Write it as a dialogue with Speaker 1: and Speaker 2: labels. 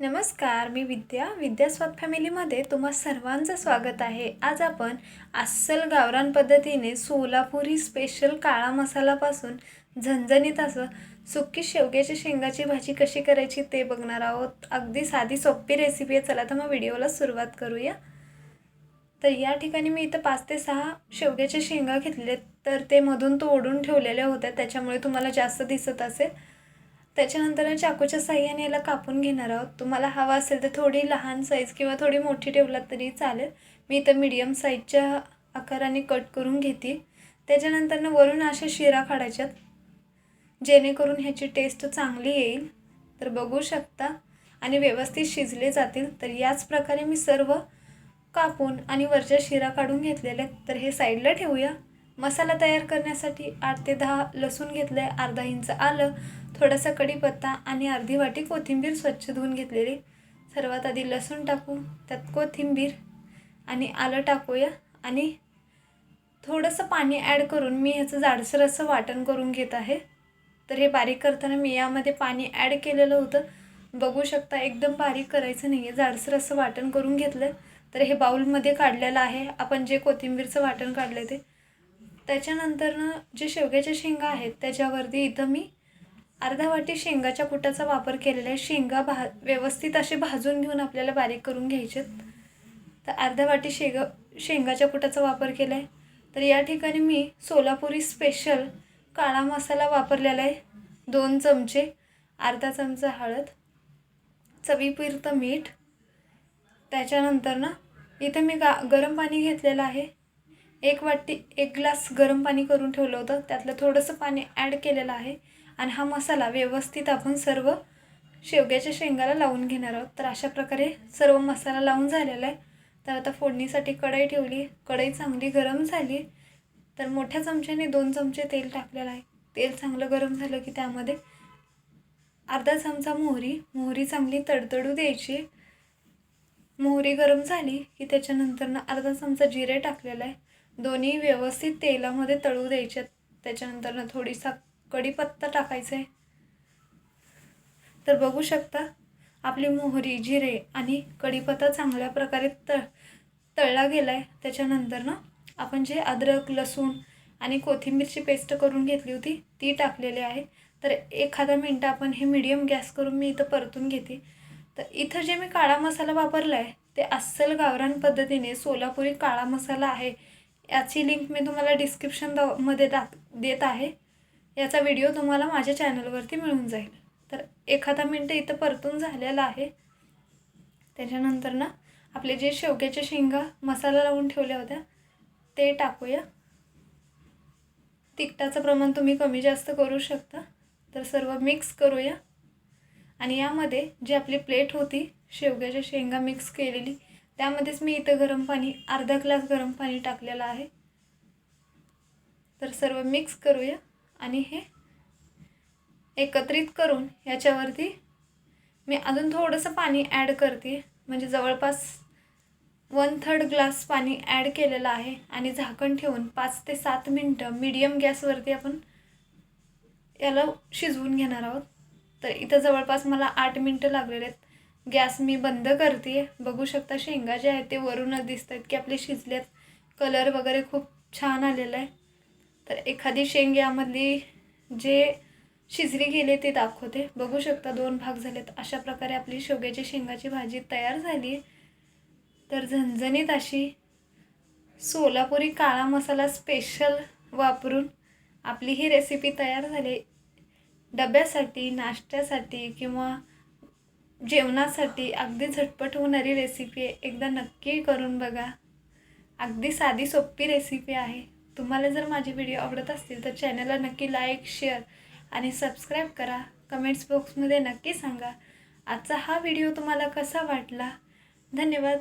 Speaker 1: नमस्कार मी विद्या. विद्यास्वाद फॅमिलीमध्ये तुम्हा सर्वांचं स्वागत आहे. आज आपण अस्सल गावरान पद्धतीने सोलापुरी स्पेशल काळा मसालापासून झणझणीत असं सुकी शेवग्याच्या शेंगाची भाजी कशी करायची ते बघणार आहोत. अगदी साधी सोपी रेसिपी आहे. चला तर मग व्हिडिओला सुरुवात करूया. तर या ठिकाणी मी इथं पाच ते सहा शेवग्याच्या शेंगा घेतलेत तर ते मधून तो ओढून ठेवलेल्या होत्या. त्याच्यामुळे तुम्हाला जास्त दिसत असेल. त्याच्यानंतर चाकूच्या साह्याने याला कापून घेणार आहोत. तुम्हाला हवा असेल तर थोडी लहान साईज किंवा थोडी मोठी ठेवलात तरी चालेल. मी इथं मीडियम साईजच्या आकाराने कट करून घेते. त्याच्यानंतरनं वरून अशा शिरा काढायच्यात. जेणेकरून ह्याची टेस्ट चांगली येईल. तर बघू शकता. आणि व्यवस्थित शिजले जातील. तर याच प्रकारे मी सर्व कापून आणि वरच्या शिरा काढून घेतलेल्या आहेत. तर हे साईडला ठेवूया. मसाला तयार करण्यासाठी आठ ते दहा लसूण घेतलं आहे अर्धा इंच आलं थोडासा कढीपत्ता आणि अर्धी वाटी कोथिंबीर स्वच्छ धुवून घेतलेली. सर्वात आधी लसूण टाकू त्यात कोथिंबीर आणि आलं टाकूया आणि थोडंसं पाणी ॲड करून मी ह्याचं जाडसर असं वाटण करून घेत आहे. तर हे बारीक करताना मी यामध्ये पाणी ॲड केलेलं होतं. बघू शकता एकदम बारीक करायचं नाही आहे जाडसर असं वाटण करून घेतलं. तर हे बाऊलमध्ये काढलेलं आहे. आपण जे कोथिंबीरचं वाटण काढलं ते त्याच्यानंतरनं जे शेवग्याच्या शेंगा आहेत त्याच्यावरती इथं मी अर्धा वाटी शेंगाच्या कुटाचा वापर केलेला आहे. शेंगा भा व्यवस्थित असे भाजून घेऊन आपल्याला बारीक करून घ्यायचे तर अर्धा वाटी शेग शेंगाच्या कुटाचा वापर केला आहे तर या ठिकाणी मी सोलापुरी स्पेशल काळा मसाला वापरलेला आहे. दोन चमचे अर्धा चमचा हळद चवीपुरतं मीठ. त्याच्यानंतर ना इथे मी गा गरम पाणी घेतलेलं आहे. एक वाटी एक ग्लास गरम पाणी करून ठेवलं होतं. त्यातलं थोडंसं पाणी ॲड केलेलं आहे. आणि हा मसाला व्यवस्थित आपण सर्व शेवग्याच्या शेंगाला लावून घेणार आहोत. तर अशा प्रकारे सर्व मसाला लावून झालेला आहे. तर आता फोडणीसाठी कढई ठेवली. कढई चांगली गरम झाली. तर मोठ्या चमच्याने दोन चमचे तेल टाकलेलं आहे. तेल चांगलं गरम झालं की त्यामध्ये अर्धा चमचा मोहरी. मोहरी चांगली तडतडू द्यायची. मोहरी गरम झाली की त्याच्यानंतरनं अर्धा चमचा जिरे टाकलेला आहे. दोन्ही व्यवस्थित तेलामध्ये तळू द्यायच्यात त्याच्यानंतरनं थोडीसा कढीपत्ता टाकायचा. आहे तर बघू शकता आपली मोहरी जिरे आणि कढीपत्ता चांगल्या प्रकारे तळ तळला गेला आहे त्याच्यानंतर ना आपण जे अद्रक लसूण आणि कोथिंबीरची पेस्ट करून घेतली होती ती टाकलेली आहे. तर एखादा मिनटं आपण हे मीडियम गॅस करून मी इथं परतून घेते. तर इथं जे मी काळा मसाला वापरला आहे ते अस्सल गावरान पद्धतीने सोलापुरी काळा मसाला आहे. याची लिंक मी तुम्हाला डिस्क्रिप्शन द मध्ये दाख देत आहे. याचा व्हिडिओ तुम्हाला माझ्या चॅनलवरती मिळून जाईल. तर एखादा मिनटं इथं परतून झालेला आहे. त्याच्यानंतर ना आपले जे शेवग्याच्या शेंगा मसाला लावून ठेवल्या होत्या ते टाकूया. तिखटाचं प्रमाण तुम्ही कमी जास्त करू शकता. तर सर्व मिक्स करूया. आणि यामध्ये जी आपली प्लेट होती शेवग्याच्या शेंगा मिक्स केलेली त्यामध्येच मी इथं गरम पाणी अर्धा ग्लास गरम पाणी टाकलेलं आहे. तर सर्व मिक्स करूया आणि हे एकत्रित करून ह्याच्यावरती मी अजून थोडंसं पाणी ॲड करते. म्हणजे जवळपास वन थर्ड ग्लास पाणी ॲड केलेलं आहे आणि झाकण ठेवून पाच ते सात मिनटं मीडियम गॅसवरती आपण याला शिजवून घेणार आहोत. तर इथं जवळपास मला आठ मिनटं लागलेले आहेत. गॅस मी बंद करते बघू शकता शेंगा जे आहेत ते वरूनच दिसत आहेत की आपले शिजलेत. कलर वगैरे खूप छान आलेला आहे. तर एखादी शेंग यामधली जे शिजली गेले ते दाखवते. बघू शकता दोन भाग झालेत. अशा प्रकारे आपली शेवग्याची शेंगाची भाजी तयार झाली. तर झणझणीत अशी सोलापुरी काळा मसाला स्पेशल वापरून आपली ही रेसिपी तयार झाली. डब्यासाठी नाश्त्यासाठी किंवा जेवणासाठी अगदी झटपट होणारी रेसिपी आहे एकदा नक्की करून बघा. अगदी साधी सोपी रेसिपी आहे. तुम्हाला जर माझे व्हिडिओ आवडत असतील तर चॅनलला नक्की लाईक शेअर आणि सबस्क्राईब करा. कमेंट्स बॉक्समध्ये नक्की सांगा. आजचा हा व्हिडिओ तुम्हाला कसा वाटला? धन्यवाद.